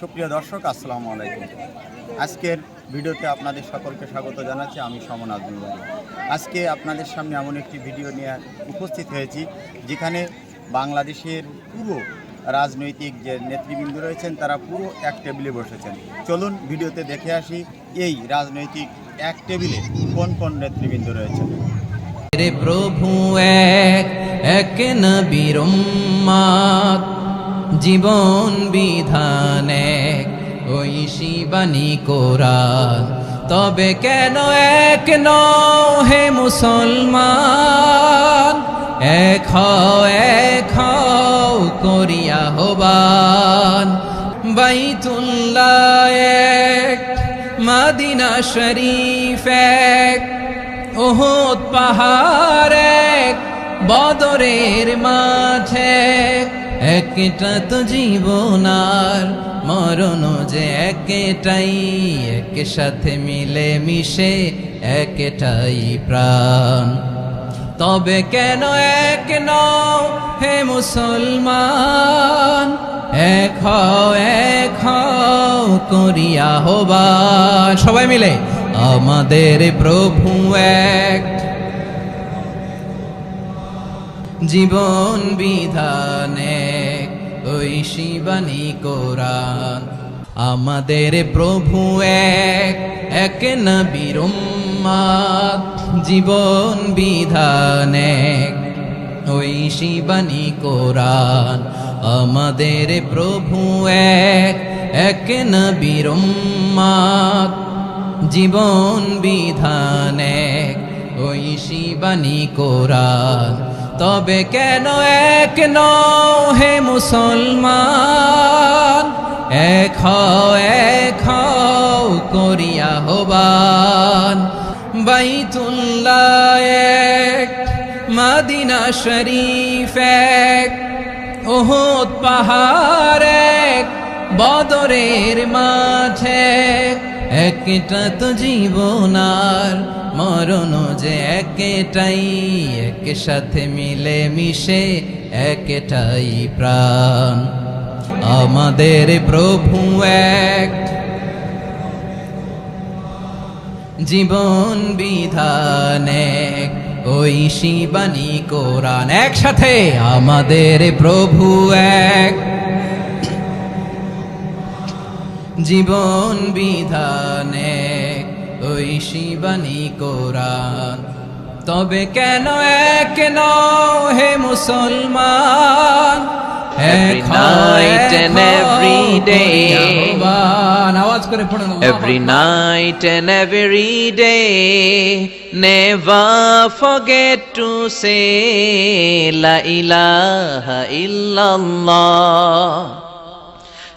সুপ্রিয় দর্শক, আসসালামু আলাইকুম। আজকের ভিডিওতে আপনাদের সকলকে স্বাগত জানাচ্ছি, আমি সমন আজমুল আজকে আপনাদের সামনে এমন একটি ভিডিও নিয়ে উপস্থিত হয়েছি, যেখানে বাংলাদেশের পুরো রাজনৈতিক যে নেতৃবৃন্দ রয়েছেন, তারা পুরো এক টেবিলে বসেছেন। চলুন ভিডিওতে দেখে আসি, এই রাজনৈতিক এক টেবিলে কোন কোন নেতৃবৃন্দ রয়েছেন। প্রভু এক এক নবীর জীবন বিধান, ওই শিবানী কোরআন তবে কেন এক নও হে মুসলমান? এক হও করিয়া হবান। বাইতুল্লাহ এক, মাদিনা শরীফ এক, ওহদ পাহাড় এক, বদরের মাঝে একটা তো জীবনার মরণ যে একটাই এক সাথে মিলে মিশে একটাই প্রাণ। তবে কেন এক নও হে মুসলমান? এক হও, এক করিয়া হবান সবাই মিলে, আমাদের প্রভু এক। জীবন বিধান শিবানী কোরআন। আমাদের প্রভু এক এক নবীর জীবন বিধান এক। ওই শিবানী কোরআন, আমাদের প্রভু এক এক নবীর জীবন বিধান এক। ওই শিবানী কোরআন তবে কেন এক নও হে মুসলমান? এক হও, এক করিয়া হবান বাইতুল্লাহ এক, মাদিনা শরীফ এক ওহদ পাহাড় এক, বদরের মাঝে একটা তো জীবনার মরণ যে একটাই এক সাথে মিলে মিশে একটাই প্রাণ। আমাদের প্রভু এক। জীবন বিধান ওই শিবানী কোরআন একসাথে আমাদের প্রভু এক। জীবন বিধান ওই শিবানী কোরআন তবে কেন এক নও হে মুসলমান Every night and every day. Every night and every day, never forget to say La ilaha illallah.